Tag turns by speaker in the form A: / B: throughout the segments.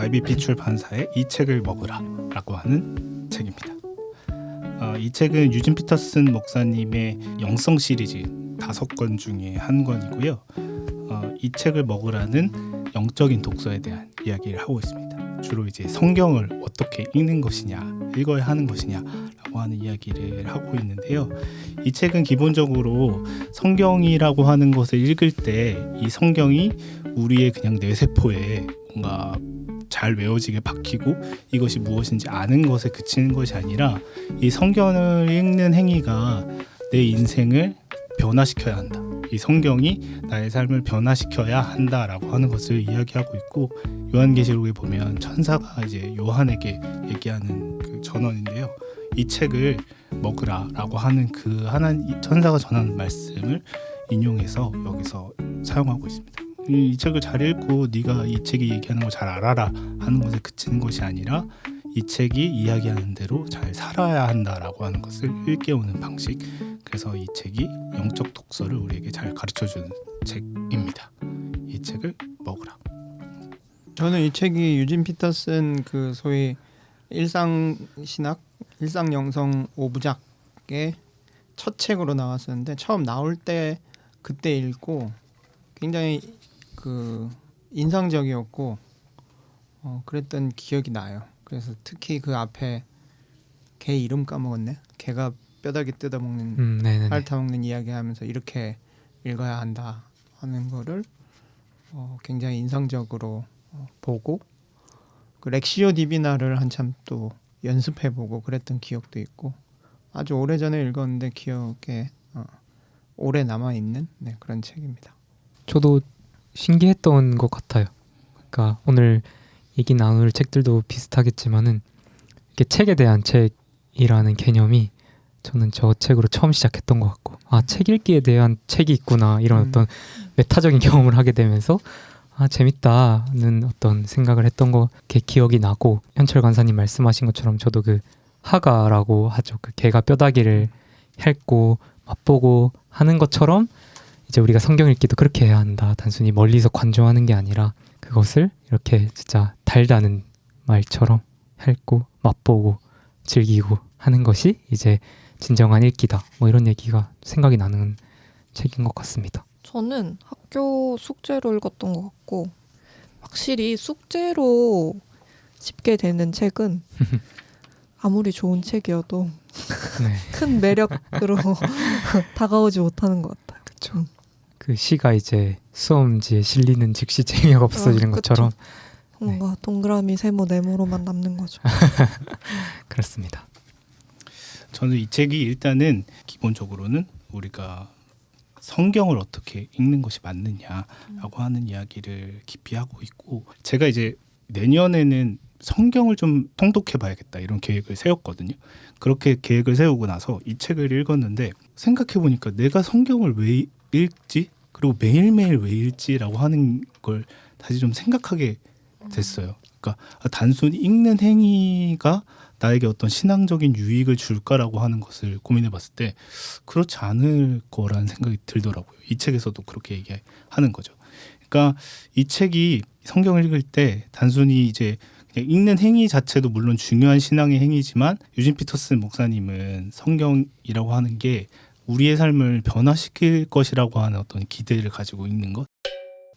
A: IBP 출판사의 이 책을 먹으라라고 하는 책입니다. 어, 이 책은 유진 피터슨 목사님의 영성 시리즈 다섯 권 중에 한 권이고요. 어, 이 책을 먹으라는 영적인 독서에 대한 이야기를 하고 있습니다. 주로 이제 성경을 어떻게 읽는 것이냐, 읽어야 하는 것이냐라고 하는 이야기를 하고 있는데요. 이 책은 기본적으로 성경이라고 하는 것을 읽을 때 이 성경이 우리의 그냥 뇌세포에 뭔가 잘 외워지게 박히고 이것이 무엇인지 아는 것에 그치는 것이 아니라 이 성경을 읽는 행위가 내 인생을 변화시켜야 한다. 이 성경이 나의 삶을 변화시켜야 한다라고 하는 것을 이야기하고 있고 요한계시록에 보면 천사가 이제 요한에게 얘기하는 그 전언인데요. 이 책을 먹으라라고 하는 그 하나 천사가 전하는 말씀을 인용해서 여기서 사용하고 있습니다. 이, 이 책을 잘 읽고 네가 이 책이 얘기하는 걸잘 알아라 하는 것에 그치는 것이 아니라 이 책이 이야기하는 대로 잘 살아야 한다라고 하는 것을 일깨우는 방식. 그래서 이 책이 영적 독서를 우리에게 잘 가르쳐 주는 책입니다. 이 책을 먹으라.
B: 저는 이 책이 유진 피터슨 그 소위 일상 신학, 일상 영성 오부작의 첫 책으로 나왔었는데 처음 나올 때 그때 읽고 굉장히 그 인상적이었고 어 그랬던 기억이 나요. 그래서 특히 그 앞에 개 이름 까먹었네. 개가 뼈다귀 뜯어먹는
C: 음.
B: 핥아먹는 이야기하면서 이렇게 읽어야 한다 하는 거를 어, 굉장히 인상적으로 어, 보고 그 렉시오 디비나를 한참 또 연습해보고 그랬던 기억도 있고 아주 오래 전에 읽었는데 기억에 어, 오래 남아 있는 네, 그런 책입니다.
C: 저도 신기했던 것 같아요. 그러니까 오늘 얘기 나눌 책들도 비슷하겠지만은 이게 책에 대한 책이라는 개념이 저는 저 책으로 처음 시작했던 것 같고 아 책 읽기에 대한 책이 있구나 이런
B: 음.
C: 어떤 메타적인 경험을 하게 되면서 아 재밌다는 어떤 생각을 했던 거 게 기억이 나고 현철 간사님 말씀하신 것처럼 저도 그 하가라고 하죠 그 개가 뼈다귀를 핥고 맛보고 하는 것처럼 이제 우리가 성경 읽기도 그렇게 해야 한다. 단순히 멀리서 관조하는 게 아니라 그것을 이렇게 진짜 달다는 말처럼 핥고 맛보고 즐기고 하는 것이 이제 진정한 읽기다. 뭐 이런 얘기가 생각이 나는 책인 것 같습니다.
D: 저는 학교 숙제로 읽었던 것 같고 확실히 숙제로 집게 되는 책은 아무리 좋은 책이어도
C: 네,
D: 큰 매력으로 다가오지 못하는 것 같아요.
C: 그 시가 이제 수험지에 실리는 즉시 재미가 없어지는
D: 아.
C: 것처럼
D: 뭔가 동그라미, 세모, 네모로만 남는 거죠.
C: 그렇습니다.
A: 저는 이 책이 일단은 기본적으로는 우리가 성경을 어떻게 읽는 것이 맞느냐라고 하는 이야기를 깊이 하고 있고 제가 이제 내년에는 성경을 좀 통독해 봐야겠다 이런 계획을 세웠거든요. 그렇게 계획을 세우고 나서 이 책을 읽었는데 생각해 보니까 내가 성경을 왜 읽지? 그리고 매일매일 왜 읽지라고 하는 걸 다시 좀 생각하게 됐어요. 그러니까 단순히 읽는 행위가 나에게 어떤 신앙적인 유익을 줄까라고 하는 것을 고민해 봤을 때 그렇지 않을 거라는 생각이 들더라고요. 이 책에서도 그렇게 얘기하는 거죠. 그러니까 이 책이 성경을 읽을 때 단순히 이제 읽는 행위 자체도 물론 중요한 신앙의 행위지만 유진 피터슨 목사님은 성경이라고 하는 게 우리의 삶을 변화시킬 것이라고 하는 어떤 기대를 가지고 읽는 것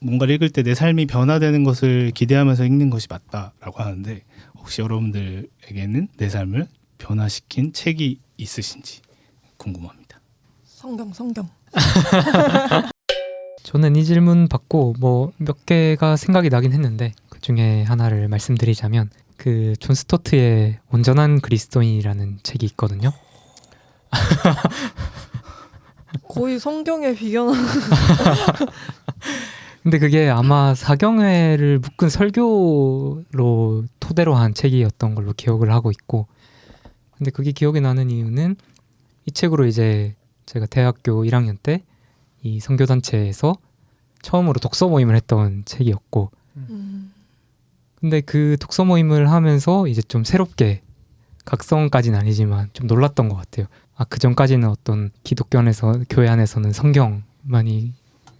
A: 뭔가를 읽을 때 내 삶이 변화되는 것을 기대하면서 읽는 것이 맞다라고 하는데 혹시 여러분들에게는 내 삶을 변화시킨 책이 있으신지 궁금합니다.
D: 성경, 성경.
C: 저는 이 질문 받고 뭐 몇 개가 생각이 나긴 했는데 그 중에 하나를 말씀드리자면 그 존 스토트의 온전한 그리스도인이라는 책이 있거든요.
D: 거의 성경에 비견하는
C: 근데 그게 아마 사경회를 묶은 설교로 토대로 한 책이었던 걸로 기억을 하고 있고 근데 그게 기억이 나는 이유는 이 책으로 이제 제가 대학교 1학년 때 이 선교단체에서 처음으로 독서 모임을 했던 책이었고
D: 음,
C: 근데 그 독서 모임을 하면서 이제 좀 새롭게 각성까지는 아니지만 좀 놀랐던 것 같아요. 아, 그 전까지는 어떤 기독교 안에서, 교회 안에서는 성경만이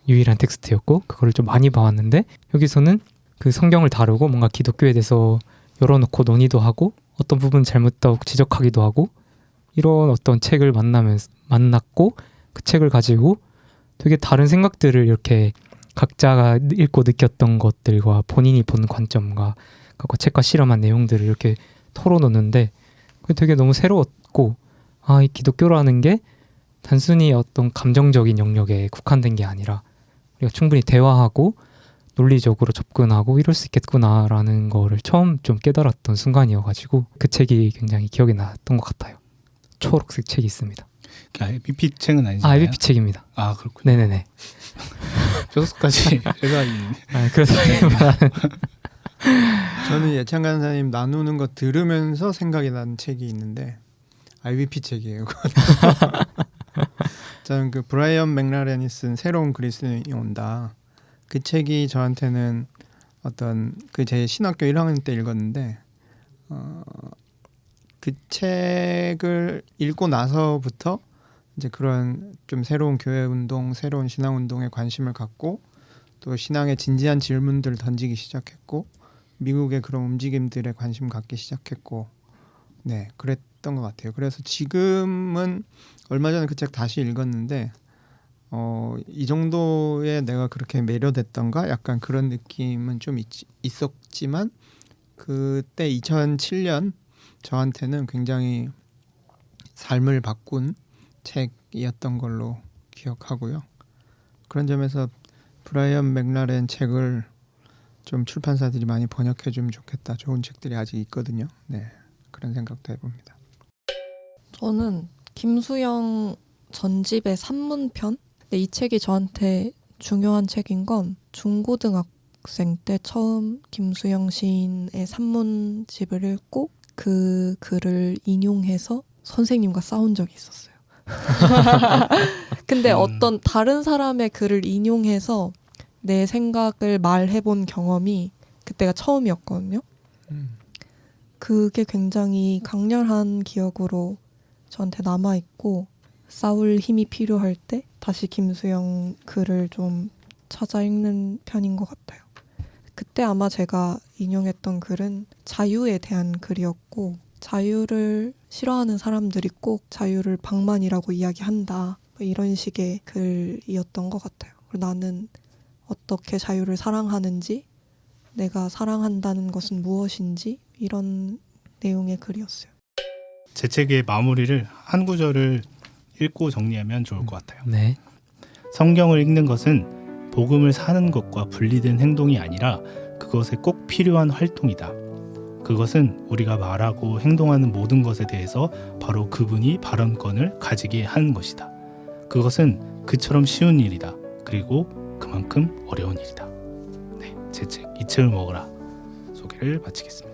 C: 유일한 텍스트였고, 그거를 좀 많이 봐왔는데, 여기서는 그 성경을 다루고 뭔가 기독교에 대해서 열어놓고 논의도 하고 어떤 부분 잘못다고 지적하기도 하고 이런 어떤 책을 만나면 만났고 그 책을 가지고 되게 다른 생각들을 이렇게 각자가 읽고 느꼈던 것들과 본인이 본 관점과 그 책과 실험한 내용들을 이렇게 털어놓는데 그게 되게 너무 새로웠고 아 이 기독교라는 게 단순히 어떤 감정적인 영역에 국한된 게 아니라 우리가 충분히 대화하고 논리적으로 접근하고 이럴 수 있겠구나라는 거를 처음 좀 깨달았던 순간이어가지고 그 책이 굉장히 기억에 났던 것 같아요. 초록색 책이 있습니다.
A: 그 IBP 책은
C: 아,
A: 아니잖아요.
C: IBP 책입니다.
A: 아 그렇군요.
C: 네네네.
A: 교수까지 제가 이
C: 아, 그래서기보다는
B: 저는 예찬 간사님 나누는 거 들으면서 생각이 난 책이 있는데 IBP 책이에요. 저는 그 브라이언 맥라렌이 쓴 새로운 그리스인이 온다. 그 책이 저한테는 어떤 그 제 신학교 1학년 때 읽었는데 어, 그 책을 읽고 나서부터 이제 그런 좀 새로운 교회 운동, 새로운 신앙 운동에 관심을 갖고 또 신앙에 진지한 질문들을 던지기 시작했고 미국의 그런 움직임들에 관심 갖기 시작했고 네 그랬 던 것 같아요. 그래서 지금은 얼마 전에 그 책 다시 읽었는데 어, 이 정도에 내가 그렇게 매료됐던가 약간 그런 느낌은 좀 있, 있었지만 그때 2007년 저한테는 굉장히 삶을 바꾼 책이었던 걸로 기억하고요. 그런 점에서 브라이언 맥라렌 책을 좀 출판사들이 많이 번역해 주면 좋겠다. 좋은 책들이 아직 있거든요. 네. 그런 생각도 해봅니다.
D: 저는 김수영 전집의 산문편. 근데 이 책이 저한테 중요한 책인 건 중고등학생 때 처음 김수영 시인의 산문집을 읽고 그 글을 인용해서 선생님과 싸운 적이 있었어요. 근데
A: 음.
D: 어떤 다른 사람의 글을 인용해서 내 생각을 말해본 경험이 그때가 처음이었거든요.
B: 음.
D: 그게 굉장히 강렬한 기억으로 저한테 남아 있고 싸울 힘이 필요할 때 다시 김수영 글을 좀 찾아 읽는 편인 것 같아요. 그때 아마 제가 인용했던 글은 자유에 대한 글이었고 자유를 싫어하는 사람들이 꼭 자유를 방만이라고 이야기한다 뭐 이런 식의 글이었던 것 같아요. 나는 어떻게 자유를 사랑하는지 내가 사랑한다는 것은 무엇인지 이런 내용의 글이었어요.
A: 제 책의 마무리를 한 구절을 읽고 정리하면 좋을 것 같아요.
C: 네.
A: 성경을 읽는 것은 복음을 사는 것과 분리된 행동이 아니라 그것에 꼭 필요한 활동이다. 그것은 우리가 말하고 행동하는 모든 것에 대해서 바로 그분이 발언권을 가지게 하는 것이다. 그것은 그처럼 쉬운 일이다. 그리고 그만큼 어려운 일이다. 네, 제 책 이책을 먹으라 소개를 마치겠습니다.